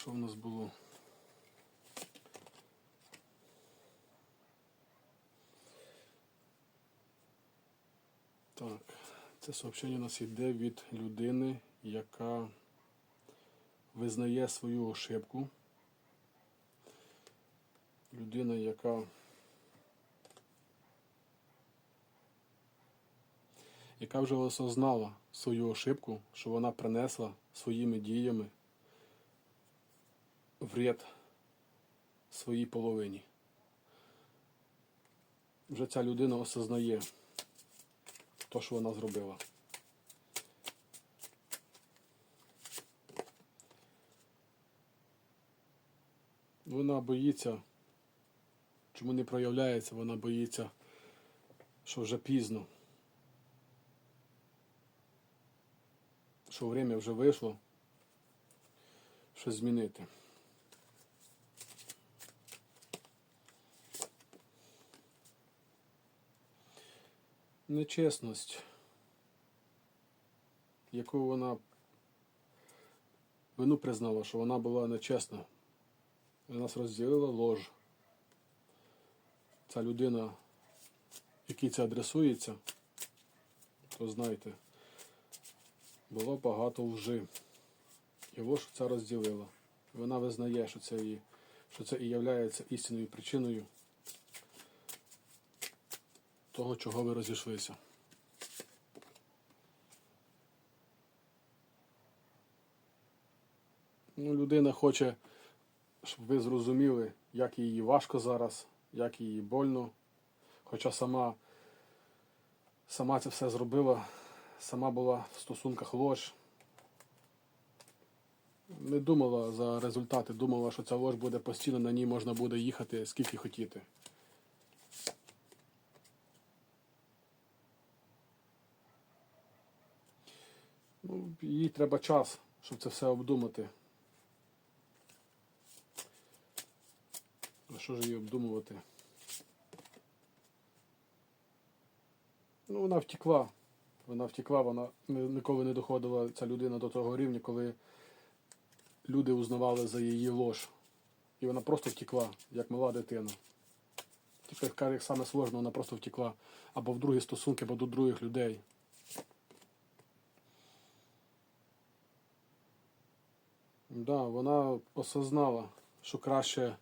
Що в нас було? Так, це сообщення у нас йде від людини, яка визнає свою ошибку. Людина, яка яка вже осознала свою ошибку, що вона принесла своїми діями вред своїй половині. Вже ця людина осознає те, що вона зробила. Вона боїться, чому не проявляється, вона боїться, що вже пізно. Що время вже вийшло, щось змінити. Нечесність, яку вона вину признала, що вона була нечесна. Нас розділила лож. Ця людина, якій це адресується, то знаєте, було багато лжи. І ложь ця розділила. Вона визнає, що це і, що це і являється істинною причиною того, чого ви розійшлися. Ну, людина хоче, щоб ви зрозуміли, як їй важко зараз, як їй больно. Хоча сама, сама це все зробила, сама була в стосунках ложь. Не думала за результати, думала, що ця ложь буде постійно, на ній можна буде їхати скільки хотіти. Ну, їй треба час, щоб це все обдумати. А що ж її обдумувати? Ну, вона втекла. Вона втекла, вона ніколи не доходила ця людина до того рівня, коли люди узнавали за її лож. І вона просто втекла, як мала дитина. Каже, як саме сложно, вона просто втекла або в другі стосунки, або до других людей. Да, вона осознала, що краще,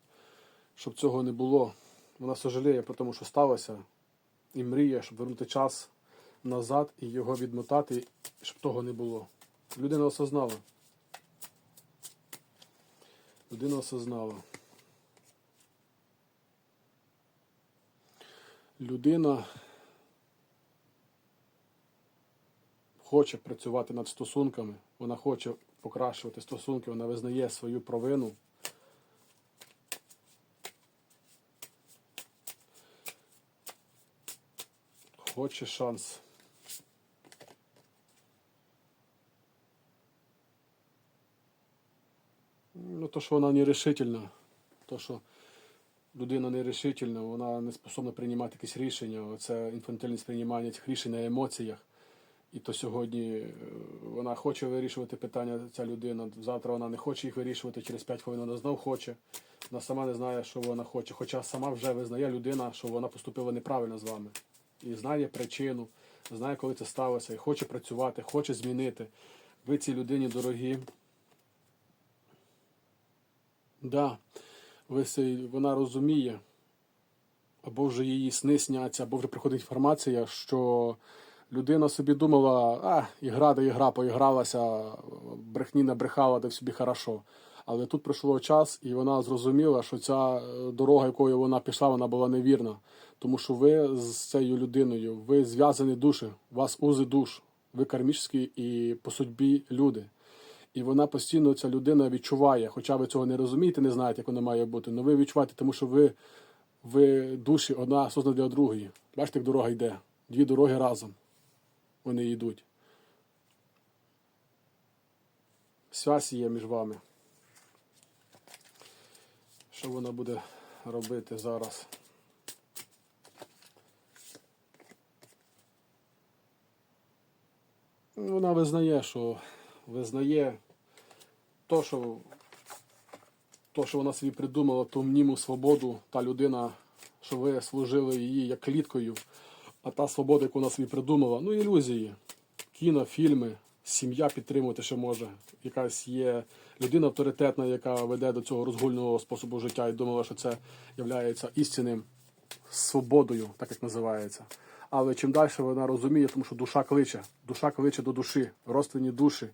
щоб цього не було. Вона сожаліє про тому, що сталося, і мріє, щоб вернути час назад і його відмотати, щоб того не було. Людина осознала. Людина осознала. Людина хоче працювати над стосунками, вона хоче покращувати стосунки, вона визнає свою провину. Хоче шанс. Ну, то, що вона нерішительна, то, що людина нерішительна, вона не способна приймати якісь рішення. Оце інфантильне сприймання цих рішень на емоціях. І то сьогодні е, вона хоче вирішувати питання, ця людина. Завтра вона не хоче їх вирішувати, через 5 хвилин вона знов хоче. Вона сама не знає, що вона хоче. Хоча сама вже визнає людина, що вона поступила неправильно з вами. І знає причину, знає, коли це сталося, і хоче працювати, хоче змінити. Ви цій людині дорогі. Да, ви вона розуміє, або вже її сни сняться, або вже приходить інформація, що людина собі думала, а, ігра да ігра, поігралася, брехні набрехала, да собі хорошо. Але тут пройшло час, і вона зрозуміла, що ця е, дорога, якою вона пішла, вона була невірна. Тому що ви з цією людиною, ви зв'язані душі, у вас узи душ, ви кармічні і по судьбі люди. І вона постійно, ця людина відчуває, хоча ви цього не розумієте, не знаєте, як воно має бути, але ви відчуваєте, тому що ви, ви душі одна создана для другої. Бачите, як дорога йде. Дві дороги разом. Вони йдуть. Связь є між вами. Що вона буде робити зараз? Вона визнає, що визнає то, що то, що вона собі придумала, ту мніму свободу, та людина, що ви служили її як кліткою, а та свобода, яку вона собі придумала, ну ілюзії. Кіно, фільми, сім'я підтримувати ще може. Якась є людина авторитетна, яка веде до цього розгульного способу життя і думала, що це є істинним свободою, так як називається. Але чим далі вона розуміє, тому що душа кличе, душа кличе до душі, родственні душі,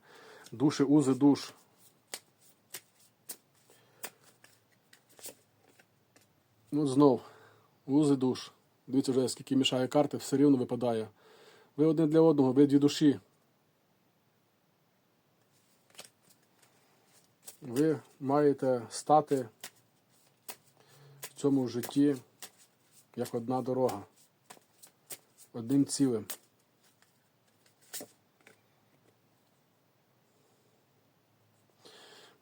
душі, узи душ. Ну, знов, узи душ. Дивіться вже, скільки мішає карти, все рівно випадає. Ви один для одного, ви дві душі. Ви маєте стати в цьому житті як одна дорога, одним цілим.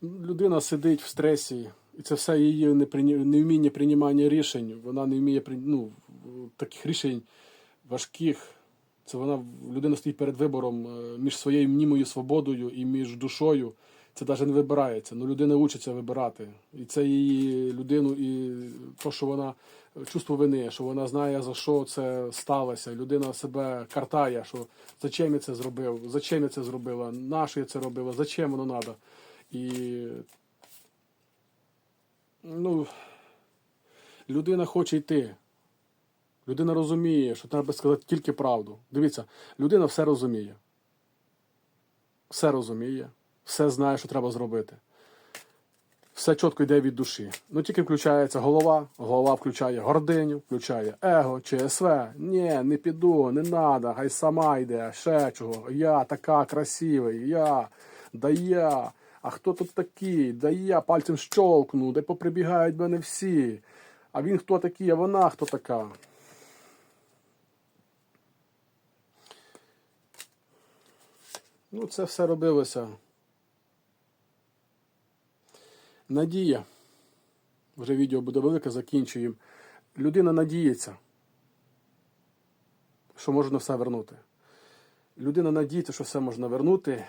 Людина сидить в стресі, і це все її неприні- невміння приймання рішень. Вона не вміє ну, таких рішень важких. Це вона людина стоїть перед вибором е, між своєю мнімою свободою і між душою. Це навіть не вибирається. Ну людина учиться вибирати. І це її людину, і то, що вона чувство вини, що вона знає за що це сталося. Людина себе картає, що зачем я це зробив, зачем я це зробила, нащо я це робила, зачем воно треба. І ну, людина хоче йти. Людина розуміє, що треба сказати тільки правду. Дивіться, людина все розуміє. Все розуміє, все знає, що треба зробити. Все чітко йде від душі. Ну тільки включається голова, голова включає гординю, включає его, ЧСВ. Ні, не піду, не треба, хай сама йде, ще чого. Я така красивий, я, да я. А хто тут такий? Да я пальцем щолкну, де поприбігають мене всі. А він хто такий, а вона хто така. Ну, це все робилося. Надія. Вже відео буде велике, закінчуємо. Людина надіється, що можна все вернути. Людина надіється, що все можна вернути.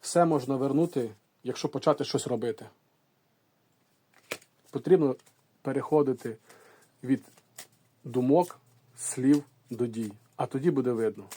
Все можна вернути, якщо почати щось робити. Потрібно переходити від думок, слів до дій. А тоді буде видно.